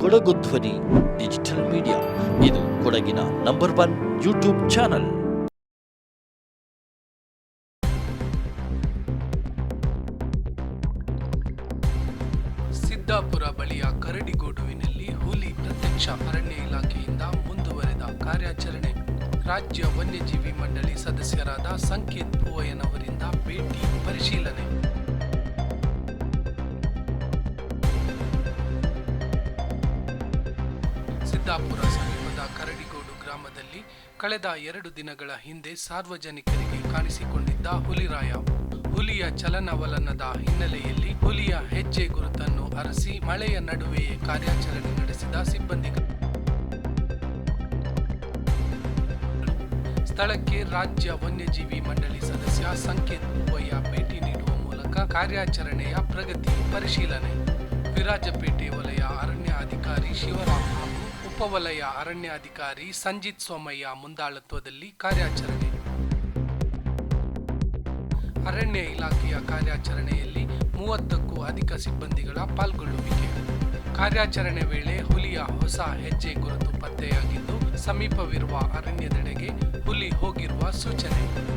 ಕೊಡಗು ಧ್ವನಿ digital media ಇದು ಕೊಡಗಿನ number one YouTube channel Siddapura ಬಳಿಯ ಕರಡಿಗೋಡುವಿನಲ್ಲಿ ಹುಲಿ ಪ್ರತ್ಯಕ್ಷ ಅರಣ್ಯ ಇಲಾಖೆಯಿಂದ ಮುಂದುವರೆದ ಕಾರ್ಯಾಚರಣೆ. ರಾಜ್ಯ ವನ್ಯಜೀವಿ ಮಂಡಳಿ ಸದಸ್ಯರಾದ ಸಂಕೇತ್ ಪೂವಯ್ಯನವರಿಂದ ಭೇಟಿ ಪರಿಶೀಲನೆ. ಸಿದ್ದಾಪುರ ಸಮೀಪದ ಕರಡಿಗೋಡು ಗ್ರಾಮದಲ್ಲಿ ಕಳೆದ ಎರಡು ದಿನಗಳ ಹಿಂದೆ ಸಾರ್ವಜನಿಕರಿಗೆ ಕಾಣಿಸಿಕೊಂಡಿದ್ದ ಹುಲಿರಾಯ. ಹುಲಿಯ ಚಲನವಲನದ ಹಿನ್ನೆಲೆಯಲ್ಲಿ ಹುಲಿಯ ಹೆಜ್ಜೆ ಗುರುತನ್ನು ಅರಸಿ ಮಳೆಯ ನಡುವೆಯೇ ಕಾರ್ಯಾಚರಣೆ ನಡೆಸಿದ ಸಿಬ್ಬಂದಿಗಳು ಸ್ಥಳಕ್ಕೆ ರಾಜ್ಯ ವನ್ಯಜೀವಿ ಮಂಡಳಿ ಸದಸ್ಯ ಸಂಕೇತ್ ಮೂವಯ್ಯ ಭೇಟಿ ನೀಡುವ ಮೂಲಕ ಕಾರ್ಯಾಚರಣೆಯ ಪ್ರಗತಿ ಪರಿಶೀಲನೆ. ವಿರಾಜಪೇಟೆ ಉಪವಲಯ ಅರಣ್ಯಾಧಿಕಾರಿ ಸಂಜಿತ್ ಸೋಮಯ್ಯ ಮುಂದಾಳತ್ವದಲ್ಲಿ ಕಾರ್ಯಾಚರಣೆ. ಅರಣ್ಯ ಇಲಾಖೆಯ ಕಾರ್ಯಾಚರಣೆಯಲ್ಲಿ ಮೂವತ್ತಕ್ಕೂ ಅಧಿಕ ಸಿಬ್ಬಂದಿಗಳ ಪಾಲ್ಗೊಳ್ಳುವಿಕೆ. ಕಾರ್ಯಾಚರಣೆ ವೇಳೆ ಹುಲಿಯ ಹೊಸ ಹೆಜ್ಜೆ ಗುರುತು ಪತ್ತೆಯಾಗಿದ್ದು, ಸಮೀಪವಿರುವ ಅರಣ್ಯದೆಡೆಗೆ ಹುಲಿ ಹೋಗಿರುವ ಸೂಚನೆ.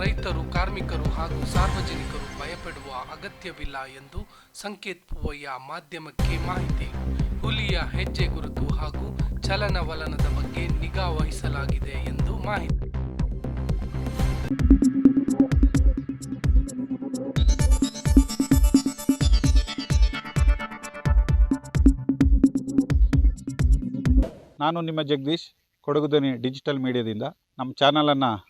ರೈತರು, ಕಾರ್ಮಿಕರು ಹಾಗೂ ಸಾರ್ವಜನಿಕರು ಭಯಪಡುವ ಅಗತ್ಯವಿಲ್ಲ ಎಂದು ಸಂಕೇತ್ ಪೂವಯ್ಯ ಮಾಧ್ಯಮಕ್ಕೆ ಮಾಹಿತಿ. ಹುಲಿಯ ಹೆಜ್ಜೆ ಗುರುತು ಹಾಗೂ ಚಲನವಲನದ ಬಗ್ಗೆ ನಿಗಾ ವಹಿಸಲಾಗಿದೆ ಎಂದು ಮಾಹಿತಿ. ನಾನು ನಿಮ್ಮ ಜಗದೀಶ್ ಕೊಡಗುದನಿ ಡಿಜಿಟಲ್ ಮೀಡಿಯಾದಿಂದ. ನಮ್ಮ ಚಾನಲನ್ನು